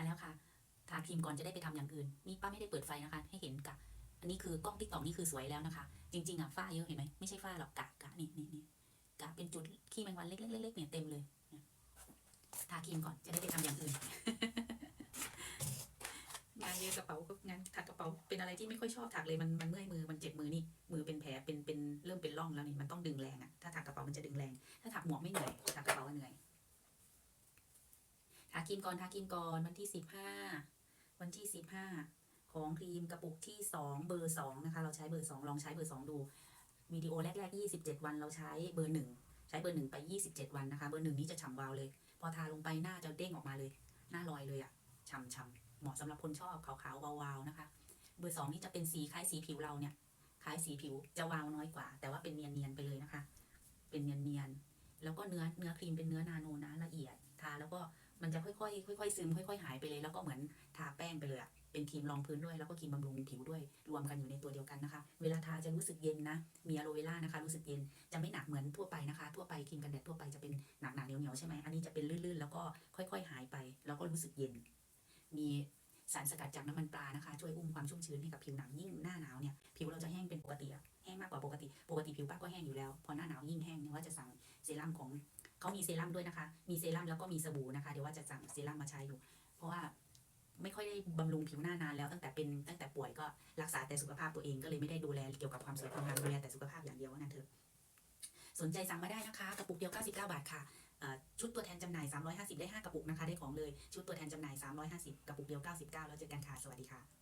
มาแล้วค่ะทาครีมก่อนจะได้ไปทำอย่างอื่น นี่ป้าไม่ได้เปิดไฟนะคะ ให้เห็นกะอันนี้คือกล้องติ๊กตอกนี่คือสวยแล้วนะคะ จริงๆอะฝ้าเยอะเห็นไหมไม่ใช่ฝ้าหรอกกะกะนี่นี่นี่กะเป็นจุดขี้แมงวันเล็กๆเล็กๆเนี่ยเต็มเลยทาครีมก่อนจะได้ไปทำอย่างอื่นงานเยอะกระเป๋าก็งานถักกระเป๋าเป็นอะไรที่ไม่ค่อยชอบถักเลยมันมันเมื่อยมือมันเจ็บมือนี่มือเป็นแผลเป็นเป็นเริ่มเป็นร่องแล้วนี่มันต้องดึงแรงอะถ้าถักกระเป๋ามันจะดึงแรง ถ้าถักหมวกไม่เหนื่อยถักกระเป๋าก็เหนื่อย ทาครีมก่อนทาครีมก่อนวันที่สิบห้าวันที่สิบห้าของครีมกระปุกที่สองเบอร์สองนะคะ เราใช้เบอร์สองลองใช้เบอร์สองดูวิดีโอแรกๆยี่สิบเจ็ดวันเราใช้เบอร์หนึ่งใช้เบอร์หนึ่งไปยี่สิบเจ็ดวันนะคะ เบอร์หนึ่งนี้จะฉ่ำวาวเลย พอทาลงไปหน้าจะเด้งออกมาเลย หน้าลอยเลยอะฉ่ำฉ่ำเหมาะสำหรับคนชอบขาวๆวาวๆนะคะ เบอร์สองนี่จะเป็นสีคล้ายสีผิวเราเนี่ยคล้ายสีผิวจะวาวน้อยกว่า แต่ว่าเป็นเนียนๆไปเลยนะคะ เป็นเนียนๆแล้วก็เนื้อเนื้อครีมเป็นเนื้อนาโนนะละเอียด มันจะค่อยๆค่อยๆซึมค่อยๆหายไปเลย แล้วก็เหมือนทาแป้งไปเลยอะเป็นครีมรองพื้นด้วยแล้วก็ครีมบำรุงผิวด้วย รวมกันอยู่ในตัวเดียวกันนะคะ เวลาทาจะรู้สึกเย็นนะ มีอะโลเวล่านะคะ รู้สึกเย็นจะไม่หนักเหมือนทั่วไปนะคะ ทั่วไปครีมกันแดดทั่วไปจะเป็นหนักๆเหนียวๆใช่ไหมอันนี้จะเป็นลื่นๆ แล้วก็ค่อย ๆ หายไป แล้วก็รู้สึกเย็น มีสารสกัดจากน้ำมันปลานะคะ ช่วยอุ้มความชุ่มชื้นให้กับผิวหนังยิ่งหน้าหนาวเนี่ยผิวเราจะแห้งเป็นปกติอะแห้งมากกว่าปกติ ปกติผิวป้าก็แห้งอยู่แล้ว พอหน้าหนาวยิ่งแห้งเนี่ยว่าจะสั่งเซรั่มของ เขามีเซรั่มด้วยนะคะ มีเซรั่มแล้วก็มีสบู่นะคะ เดี๋ยวว่าจะสั่งเซรั่มมาใช้อยู่ เพราะว่าไม่ค่อยได้บำรุงผิวหน้านานแล้วตั้งแต่เป็นตั้งแต่ป่วยก็รักษาแต่สุขภาพตัวเองก็เลยไม่ได้ดูแลเกี่ยวกับความสวยความงามดูแลแต่สุขภาพอย่างเดียวว่านั้นเถอะสนใจสั่งมาได้นะคะ กระปุกเดียว 99 บาทค่ะชุดตัวแทนจำหน่าย 350 ได้ 5 กระปุกนะคะ ได้ของเลย ชุดตัวแทนจำหน่าย 350 กระปุกเดียว 99 แล้วเจอกันค่ะ สวัสดีค่ะ